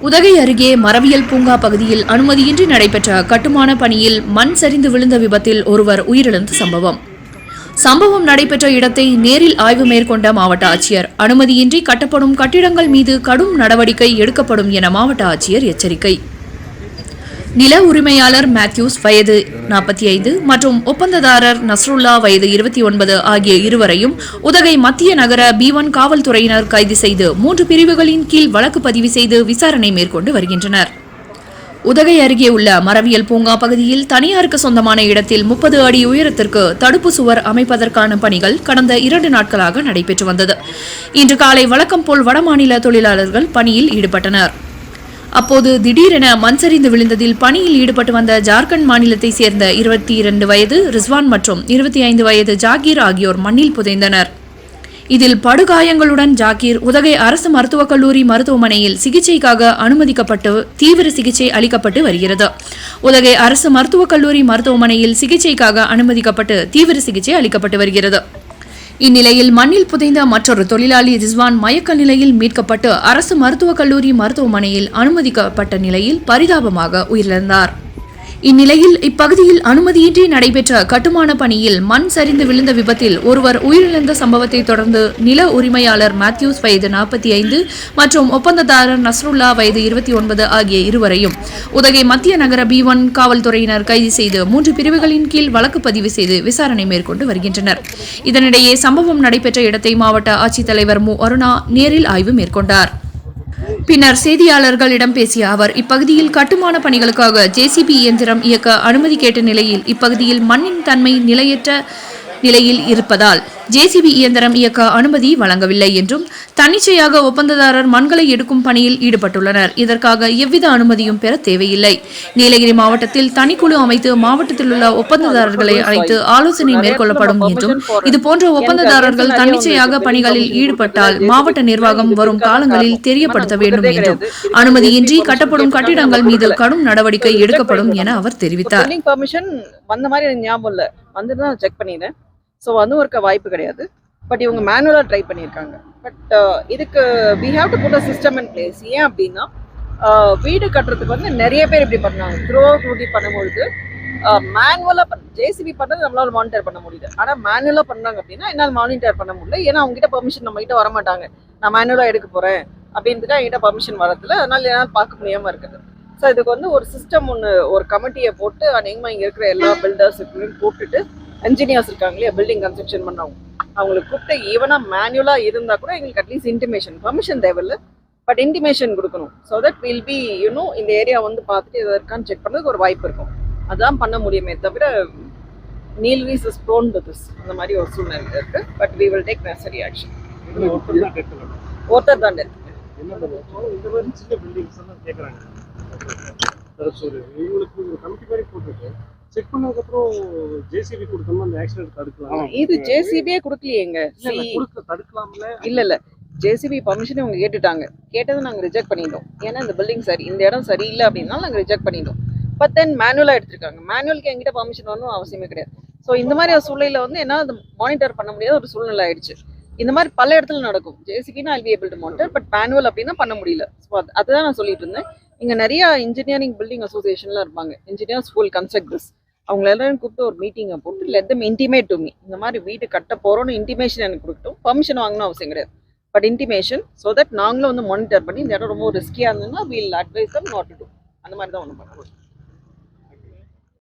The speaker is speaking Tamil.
உதகை அருகே மரவியல் பூங்கா பகுதியில் அனுமதியின்றி நடைபெற்ற கட்டுமான பணியில் மண் சரிந்து விழுந்த விபத்தில் ஒருவர் உயிரிழந்த சம்பவம். சம்பவம் நடைபெற்ற இடத்தை நேரில் ஆய்வு மேற்கொண்ட மாவட்ட ஆட்சியர் அனுமதியின்றி கட்டப்படும் கட்டிடங்கள் மீது கடும் நடவடிக்கை எடுக்கப்படும் என மாவட்ட ஆட்சியர் எச்சரிக்கை. நில உரிமையாளர் மேத்யூஸ் வயது நாற்பத்தி ஐந்து மற்றும் ஒப்பந்ததாரர் நஸ்ருல்லா வயது இருபத்தி ஒன்பது ஆகிய இருவரையும் உதகை மத்திய நகர பி ஒன் காவல்துறையினர் கைது செய்து மூன்று பிரிவுகளின் கீழ் வழக்கு பதிவு செய்து விசாரணை மேற்கொண்டு வருகின்றனர். உதகை அருகே உள்ள மரவியல் பூங்கா பகுதியில் தனியாருக்கு சொந்தமான இடத்தில் முப்பது அடி உயரத்திற்கு தடுப்பு சுவர் அமைப்பதற்கான பணிகள் கடந்த இரண்டு நாட்களாக நடைபெற்று வந்தது. இன்று காலை வழக்கம் போல் வடமாநில தொழிலாளர்கள் பணியில் ஈடுபட்டனர். அப்போது திடீரென மண் சரிந்து விழுந்ததில் பணியில் ஈடுபட்டு வந்த ஜார்க்கண்ட் மாநிலத்தைச் சேர்ந்த இருபத்தி இரண்டு வயது ரிஸ்வான் மற்றும் இருபத்தி ஐந்து வயது ஜாகீர் ஆகியோர் மண்ணில் புதைந்தனர். இதில் படுகாயங்களுடன் ஜாகீர் உதகை அரசு மருத்துவக் கல்லூரி மருத்துவமனையில் சிகிச்சைக்காக அனுமதிக்கப்பட்டு தீவிர சிகிச்சை அளிக்கப்பட்டு வருகிறது. உதகை அரசு மருத்துவக் கல்லூரி மருத்துவமனையில் சிகிச்சைக்காக அனுமதிக்கப்பட்டு தீவிர சிகிச்சை அளிக்கப்பட்டு வருகிறது. இந்நிலையில் மண்ணில் புதைந்த மற்றொரு தொழிலாளி ரிஸ்வான் மயக்க நிலையில் மீட்கப்பட்டு அரசு மருத்துவக் கல்லூரி மருத்துவமனையில் அனுமதிக்கப்பட்ட நிலையில் பரிதாபமாக உயிரிழந்தார். இந்நிலையில் இப்பகுதியில் அனுமதியின்றி நடைபெற்ற கட்டுமான பணியில் மண் சரிந்து விழுந்த விபத்தில் ஒருவர் உயிரிழந்த சம்பவத்தை தொடர்ந்து நில உரிமையாளர் மேத்யூஸ் வயது நாற்பத்தி ஐந்து மற்றும் ஒப்பந்ததாரர் நஸ்ருல்லா வயது இருபத்தி ஒன்பது ஆகிய இருவரையும் உதகை மத்திய நகர பி ஒன் காவல்துறையினர் கைது செய்து மூன்று பிரிவுகளின் கீழ் வழக்கு பதிவு செய்து விசாரணை மேற்கொண்டு வருகின்றனர். இதனிடையே சம்பவம் நடைபெற்ற இடத்தை மாவட்ட ஆட்சித்தலைவர் மு. அருணா நேரில் ஆய்வு மேற்கொண்டார். பின்னர் செய்தியாளர்களிடம் பேசிய அவர் இப்பகுதியில் கட்டுமான பணிகளுக்காக ஜேசிபி இயந்திரம் இயக்க அனுமதி கேட்ட நிலையில் இப்பகுதியில் மண்ணின் தன்மை நிலையற்ற நிலையில் இருப்பதால் ஜேசிபி இயந்திரம் இயக்க அனுமதி வழங்கவில்லை என்றும் தன்னிச்சையாக ஒப்பந்ததாரர் மண்களை எடுக்கும் பணியில் ஈடுபட்டுள்ளனர். இதற்காக எவ்வித அனுமதியும் பெற தேவையில்லை. நீலகிரி மாவட்டத்தில் தனிக்குழு அமைத்து மாவட்டத்தில் உள்ள ஒப்பந்ததாரர்களை அழைத்து ஆலோசனை மேற்கொள்ளப்படும் என்றும் இதுபோன்ற ஒப்பந்ததாரர்கள் தன்னிச்சையாக பணிகளில் ஈடுபட்டால் மாவட்ட நிர்வாகம் வரும் காலங்களில் தெரியப்படுத்த வேண்டும் என்றும் அனுமதியின்றி கட்டப்படும் கட்டிடங்கள் மீது கடும் நடவடிக்கை எடுக்கப்படும் என அவர் தெரிவித்தார். வந்த மாதிரி ஞாபகம் இல்லை. வந்துட்டு தான் செக் பண்ணிடுறேன் ஸோ வந்து இருக்க வாய்ப்பு கிடையாது. பட் இவங்க மேனுவலாக ட்ரை பண்ணியிருக்காங்க. பட் uh, இதுக்கு we have to put a system in place ஏன் அப்படின்னா uh, வீடு கட்டுறதுக்கு வந்து நிறைய பேர் இப்படி பண்ணாங்க த்ரோ ரூட்டி பண்ணும்பொழுது uh, மேனுவலாக பண்ண ஜேசிபி பண்ணது நம்மளால மானிட்டர் பண்ண முடியுது ஆனால் மேனுவலாக பண்ணாங்க அப்படின்னா என்னால் மானிட்டர் பண்ண முடியல. ஏன்னா அவங்ககிட்ட பர்மிஷன் பெர்மிஷன் நம்ம கிட்ட வர மாட்டாங்க நான் மேனுவலாக எடுக்க போகிறேன் அப்படின்ட்டு என்கிட்ட பர்மிஷன் வரதில்ல அதனால என்னால் பார்க்க முடியாமல் இருக்குது. ஸோ இதுக்கு வந்து ஒரு சிஸ்டம் ஒன்று ஒரு கமிட்டியை போட்டு அநேகமாக இங்கே இருக்கிற எல்லா பில்டர்ஸ் கூப்பிட்டுட்டு இருக்காங்க இல்லையா பில்டிங் கன்ஸ்ட்ரக்ஷன் பண்ணவங்க. அவங்களுக்கு கூப்பிட்டு ஈவனாக மேனுவலாக இருந்தால் கூட எங்களுக்கு அட்லீஸ்ட் இன்டிமேஷன் பெர்மிஷன் தேவையில்ல. பட் இன்டிமேஷன் கொடுக்கணும். So that will be you know இந்த ஏரியா வந்து பார்த்துட்டு எதாவது இருக்கான்னு செக் பண்ணுறதுக்கு ஒரு வாய்ப்பு இருக்கும். அதான் பண்ண முடியுமே தவிர Nilgiris is prone to this அந்த மாதிரி ஒரு சூழ்நிலை இருக்கு. But we will take necessary action ஒருத்தர் தான் death. என்ன பண்ணுவோம் இந்த மாதிரி சின்ன பில்டிங்ஸ் எல்லாம் கேட்குறாங்க ஒரு இவங்களுக்கு ஒரு கமிட்டி மாதிரி போட்டுருக்கு செக் பண்ணதுக்கப்புறம் ஜேசிபி கொடுத்தோம்னா அந்த ஆக்சிடென்ட் தடுக்கலாம்? இது ஜேசிபியே கொடுக்கலையேங்க. தடுக்கலாம்ல. இல்ல இல்ல. ஜேசிபி பர்மிஷன் இவங்க கேட்டுட்டாங்க. கேட்டதை நாங்க ரிஜெக்ட் பண்ணிட்டோம். ஏன்னா இந்த பில்டிங் சரி இந்த இடம் சரியில்லை அப்படின்னா நாங்க ரிஜெக்ட் பண்ணிட்டோம். பட் தென் மேனுவலா எடுத்திருக்காங்க. மேனுவலுக்கு எங்கிட்ட பர்மிஷன் வரணும் அவசியமே கிடையாது. ஸோ இந்த மாதிரி ஒரு சூழ்நிலையில வந்து என்ன மானிட்டர் பண்ண முடியாத ஒரு சூழ்நிலை ஆயிடுச்சு. இந்த மாதிரி பல இடத்துல நடக்கும். ஜேசிபினா be able to monitor but manual அப்படின்னா பண்ண முடியல. ஸோ அதுதான் நான் சொல்லிட்டு இருந்தேன். இங்க நிறைய இன்ஜினியரிங் பில்டிங் அசோசியேஷன்ல இருப்பாங்க. இன்ஜினியர்ஸ் ஃபுல் கன்ஸ்ட்ரக்ட் அவங்க எல்லாரும் கூப்பிட்டு ஒரு மீட்டிங்கை போட்டு let them intimate to me இந்த மாதிரி வீடு கட்ட போகிறோன்னு இன்டிமேஷன் எனக்கு கொடுக்கட்டும். பர்மிஷன் வாங்கணும் அவசியம் கிடையாது. பட் இன்டிமேஷன் ஸோ தட் நாங்களும் வந்து மானிட்டர் பண்ணி இந்த இடம் ரொம்ப ரிஸ்கியாக இருந்ததுன்னா we'll advise them not to அந்த மாதிரி தான் ஒன்று பண்ணுவோம்